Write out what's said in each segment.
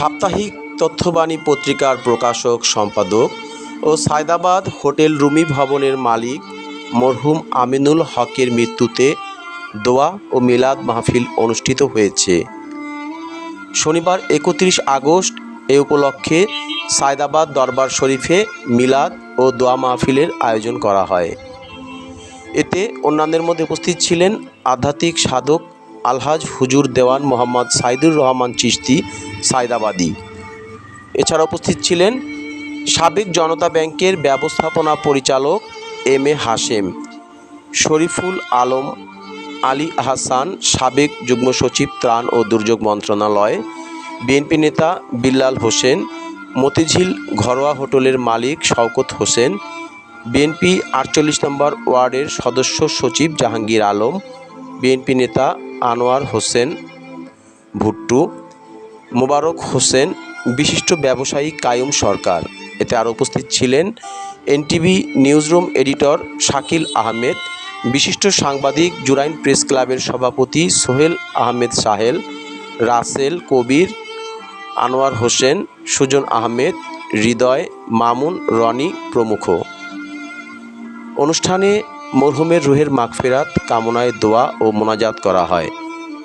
সাপ্তাহিক তথ্যবাণী পত্রিকার প্রকাশক, সম্পাদক ও সায়দাবাদ হোটেল রুমি ভবনের মালিক মরহুম আমিনুল হকের মৃত্যুতে দোয়া ও মিলাদ মাহফিল অনুষ্ঠিত হয়েছে। শনিবার একত্রিশ আগস্ট এ উপলক্ষে সায়দাবাদ দরবার শরীফে মিলাদ ও দোয়া মাহফিলের আয়োজন করা হয়। এতে অন্যান্যের মধ্যে উপস্থিত ছিলেন আধ্যাত্মিক সাধক আলহাজ হুজুর দেওয়ান মোহাম্মদ সাইদুর রহমান চিশতি, সায়দাবাদী। এছাড়া উপস্থিত ছিলেন সাবেক জনতা ব্যাংকের ব্যবস্থাপনা পরিচালক এম এ হাশেম, শরীফুল আলম, আলী আহসান সাবেক যুগ্ম সচিব ত্রাণ ও দুর্যোগ মন্ত্রণালয়, বিএনপি নেতা বিল্লাল হোসেন, মতিঝিল ঘরোয়া হোটেলের মালিক শওকত হোসেন, বিএনপি আটচল্লিশ নম্বর ওয়ার্ডের সদস্য সচিব জাহাঙ্গীর আলম, বিএনপি নেতা আনোয়ার হোসেন, ভুট্টু, মোবারক হোসেন, বিশিষ্ট ব্যবসায়ী কায়ুম সরকার। এতে আরও উপস্থিত ছিলেন NTV newsroom editor Shakil Ahmed, বিশিষ্ট সাংবাদিক জুরাইন প্রেস ক্লাবের সভাপতি সোহেল আহমেদ সাহেল, রাসেল কবির, আনোয়ার হোসেন, সুজন আহমেদ, হৃদয়, মামুন রনি প্রমুখ। অনুষ্ঠানে মরহুমের রুহের মাগফিরাত, কামনায় দোয়া ও মোনাজাত করা হয়।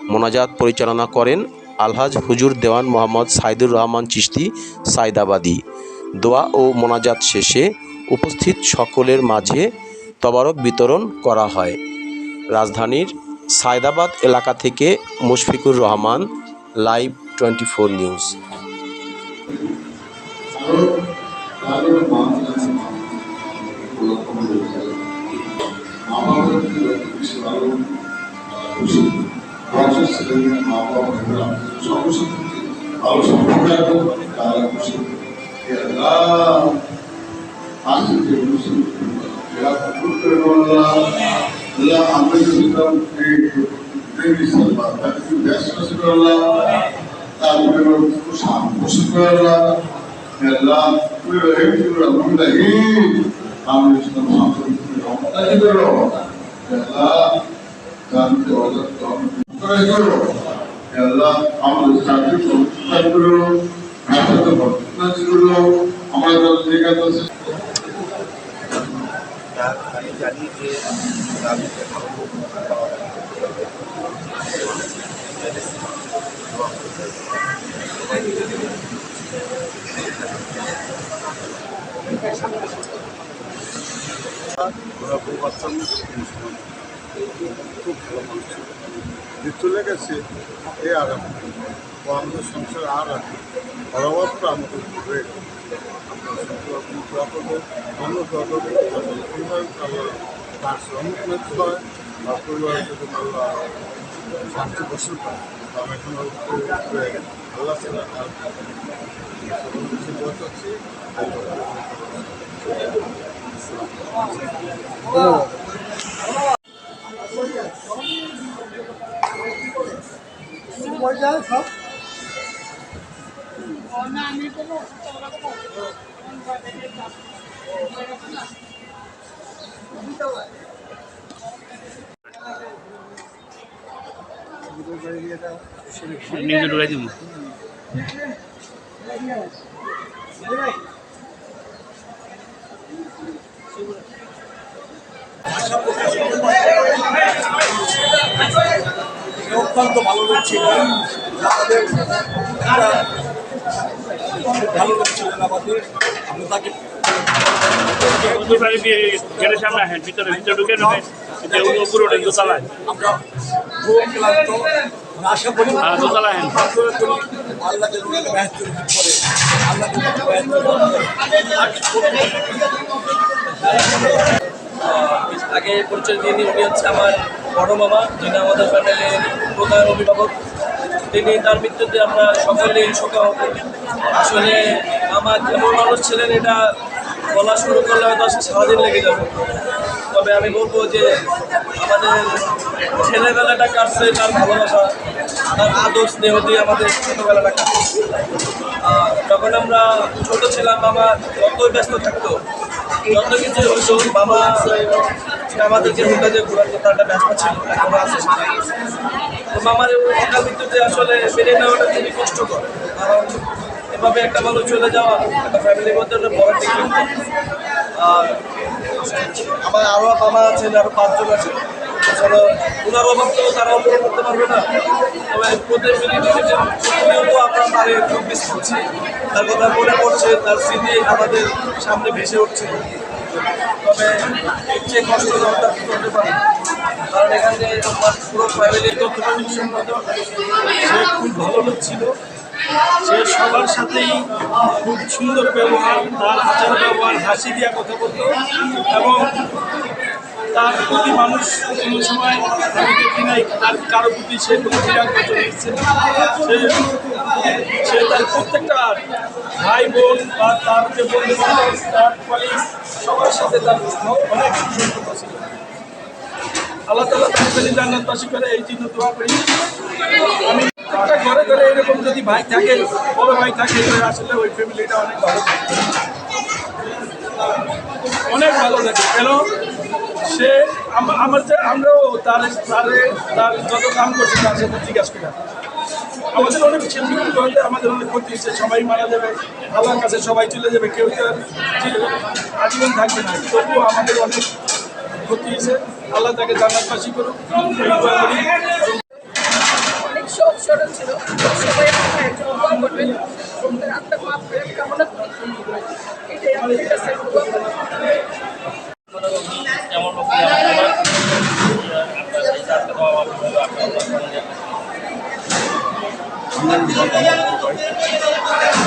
মোনাজাত পরিচালনা করেন আলহাজ হুজুর দেওয়ান মোহাম্মদ সাইদুর রহমান চিশতি, সাইদাবাদী। দোয়া ও মোনাজাত শেষে উপস্থিত সকলের মাঝে তবারক বিতরণ করা হয়। রাজধানীর সায়দাবাদ এলাকা থেকে Mushfiqur Rahman, live twenty four news. আরও তাদের মানুষ আছে মা বাবার বেশি ভালো খুশি বংশের ছেলে মা বাবা সমস্যা ভালো সম্পর্ক রাখব তারা খুশি আল্লাহ আসছে যে খুশি এরা কবুল করে আল্লাহ আল্লাহ আমরা যেতাম দেবী সাল্লাহ তাকে ব্যস্ত করে আল্লাহ তারপরে খুশি করে আল্লাহ আল্লাহ তুই রহিম তুই রহমান রহিম আমি ইসলাম শান্তি রহমতাজি করো ওরা খুব ভালো মানুষ। যে চলে গেছে এ আর ও আমাদের সংসার আর আছে অভাবটা আমাদের গেল আপনার হয় যদি আল্লাহ শান্তি বসে পায় নিউজে ঢুকাই দিব অত্যন্ত ভালো লোক ছিলেন। আমাদের ভালো লোক ছিলেন আমাদের। আমরা তাকে সামনে আসেন ভিতরে ভিতরে ঢুকে ঢুকে যে উপরে ওঠেন দোতলায়। আমরা খুব ক্লান্ত। আশা করি হ্যাঁ, দোতলা হেন। আল্লাহকে রুগীকে আগে পরিচয় দিয়ে নিই, উনি হচ্ছে আমার বড় মামা, যিনি আমাদের ফ্যামিলির প্রধান অভিভাবক। তিনি তার মৃত্যুতে আমরা সকলেই শোকাহত আসলে আমার কেমন মানুষ ছিলেন, এটা বলা শুরু করলে হয়তো আসলে সারাদিন লেগে যাবে। তবে আমি বলব যে আমাদের ছেলেবেলাটা কাটছে, তার ভালোবাসা, তার আদর, স্নেহ দিয়ে আমাদের ছোটোবেলাটা কাটছে। যখন আমরা ছোট ছিলাম, বাবা যতই ব্যস্ত থাকতো, যত কিছু হতো, বাবা আমাদেরকে যে ঘোরার জন্য একটা ব্যস্ত ছিল, এখনও আছে তো মামার অকাল মৃত্যুতে আসলে মেনে নেওয়াটা খুবই কষ্টকর। কারণ এভাবে একটা মানুষ চলে যাওয়া, একটা ফ্যামিলির মধ্যে একটা বড় টিকিট আর আমার আরও মামা আছেন আরও পাঁচজন আছে এছাড়া ওনার অভাব তারা পূরণ করতে পারবে না। তবে প্রতিনিধিত্ব আমরা তারে খুব মিস করছি, তার কথা মনে পড়ছে, তার স্মৃতি আমাদের সামনে ভেসে উঠছে। তবে এর চেয়ে কষ্ট কিছু হতে পারে। কারণ এখানে আমার পুরো ফ্যামিলি তথ্যবাণী সম্পাদক সে খুব ভালো লোক সে সবার সাথেই খুব সুন্দর ব্যবহার, তার আচার ব্যবহার হাসি দিয়া কথা বলতো। এবং তার প্রতি মানুষ কোনো সময় আমি দেখি নাই তার কারও প্রতি সে কোনো বিরাগ এসেছে সে তার প্রত্যেকটা ভাই বোন বা তার যে বন্ধু তার কলিগ সবার সাথে তার অনেক সম্পর্ক ছিল আল্লাহ তালা তাকে জান্নাতবাসী করে এই জন্য দোয়া করি। আমি একটা ঘরে ঘরে এরকম যদি ভাই থাকে, বড় ভাই থাকে আসলে ওই ফ্যামিলিটা অনেক ভালো। অনেক ভালো থাকে কেন? সে আম- আমার যে আমরাও তার তারে তার যত কাম করছে তার সাথে জিজ্ঞাসা করি। আমাদের অনেক হলে আমাদের অনেক ক্ষতি হচ্ছে, সবাই মারা যাবে, আল্লাহর কাছে সবাই চলে যাবে, কেউ তো আজীবন থাকবে না। তবুও আমাদের অনেক ক্ষতি হয়েছে। আল্লাহ তাকে জান্নাতবাসী করুক। এই দোয়া করি অনেক সহজ সরল ছিল। সবাই একজন করবেন। কামনা এটাই আমাদের কাছে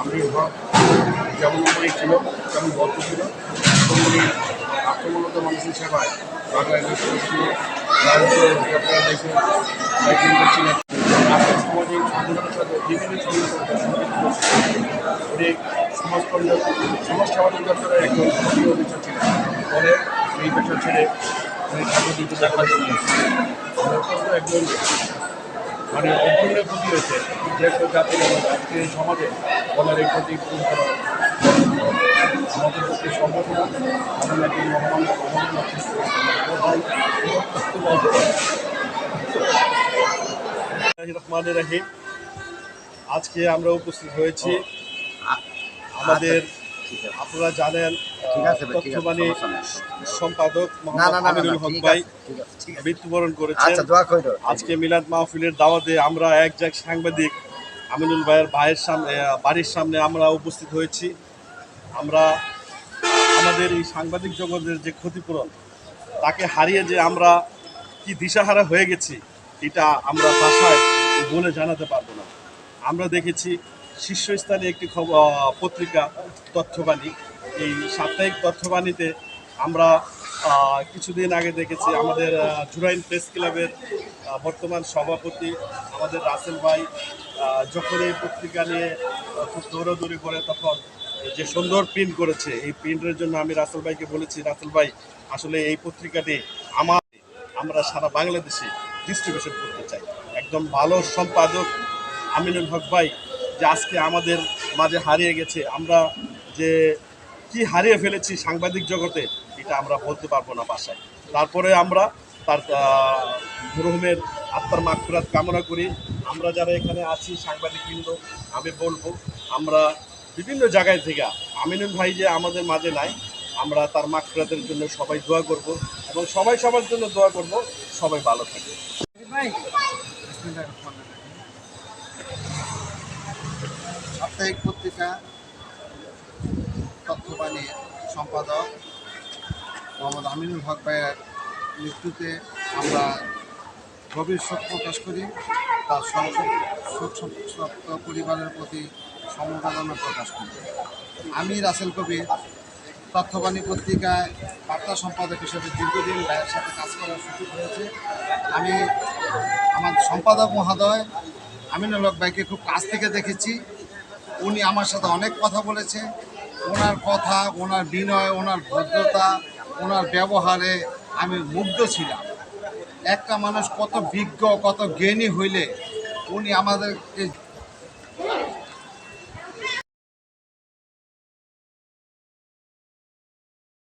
আমি হক যেমন অনেক ছিল, তেমন গল্প ছিল। তেমনি আক্রমণত মানুষের সেবায় বাংলায় দেশে আপনারা দেখেন একদিন ছিলেন সমাজকর্ম সমাজ দপ্তরের একজন সক্রিয় পরে এই পেশা ছেড়ে একজন মানে অভ্যুত্থানের ক্ষতি হয়েছে। যে একটা জাতির এবং সমাজে বলার এই ক্ষতি পূরণ করা আমাদের পক্ষে সম্ভব না। আমি নাকি মহান রহমানের আজকে আমরা উপস্থিত হয়েছি আমাদের আপনারা জানেন তথ্যবাণী সম্পাদক আমিনুল হক ভাই মৃত্যুবরণ করেছেন। আচ্ছা আজকে মিলাদ মাহফিলের দাওয়াতে আমরা এক জায়গ সাংবাদিক আমিনুল ভাইয়ের ভাইয়ের সামনে বাড়ির সামনে আমরা উপস্থিত হয়েছি। আমরা আমাদের এই সাংবাদিক জগতের যে ক্ষতিপূরণ তাকে হারিয়ে যে আমরা কি দিশাহারা হয়ে গেছি এটা আমরা ভাষায় বলে জানাতে পারব না। আমরা দেখেছি শীর্ষস্থানে একটি পত্রিকা তথ্যবাণী। এই সাপ্তাহিক তথ্যবাণীতে আমরা কিছুদিন আগে দেখেছি আমাদের জুরাইন প্রেস ক্লাবের বর্তমান সভাপতি আমাদের রাসেল ভাই যখন এই পত্রিকা নিয়ে খুব দৌড়াদৌড়ি করে তখন যে সুন্দর প্রিন্ট করেছে, এই প্রিন্টের জন্য আমি রাসেল ভাইকে বলেছি, রাসেল ভাই, আসলে এই পত্রিকাটি আমার, আমরা সারা বাংলাদেশে ডিস্ট্রিবিউশন করতে চাই। একদম ভালো সম্পাদক আমিনুল হক ভাই যে আজকে আমাদের মাঝে হারিয়ে গেছে, আমরা যে কি হারিয়ে ফেলেছি সাংবাদিক জগতে, এটা আমরা বলতে পারব না বাসায়। তারপরে আমরা তার মরহুমের আত্মার মাগফিরাত কামনা করি। আমরা যারা এখানে আছি সাংবাদিক সাংবাদিকবৃন্দ, আমি বলব, আমরা বিভিন্ন জায়গায় থেকে, আমিনুল ভাই যে আমাদের মাঝে নাই, আমরা তার মাগফিরাতের জন্য সবাই দোয়া করব এবং সবাই সবার জন্য দোয়া করব, সবাই ভালো থাকবে। সাপ্তাহিক পত্রিকা তথ্যবাণীর সম্পাদক মোহাম্মদ আমিনুল হক ভাইয়ের মৃত্যুতে আমরা গভীর শোক প্রকাশ করি। তার সংসদ পরিবারের প্রতি সমবেদনা প্রকাশ করি। আমি রাসেল কবির তথ্যবাণী পত্রিকায় বার্তা সম্পাদক হিসেবে দীর্ঘদিন ভাইয়ের সাথে কাজ করার সুযোগ হয়েছে আমি আমার সম্পাদক মহোদয় আমিনুল হক ভাইকে খুব কাছ থেকে দেখেছি। উনি আমার সাথে অনেক কথা বলেছে ওনার কথা, ওনার বিনয়, ওনার ভদ্রতা, ওনার ব্যবহারে আমি মুগ্ধ ছিলাম। একটা মানুষ কত বিজ্ঞ, কত জ্ঞানী হইলে উনি আমাদেরকে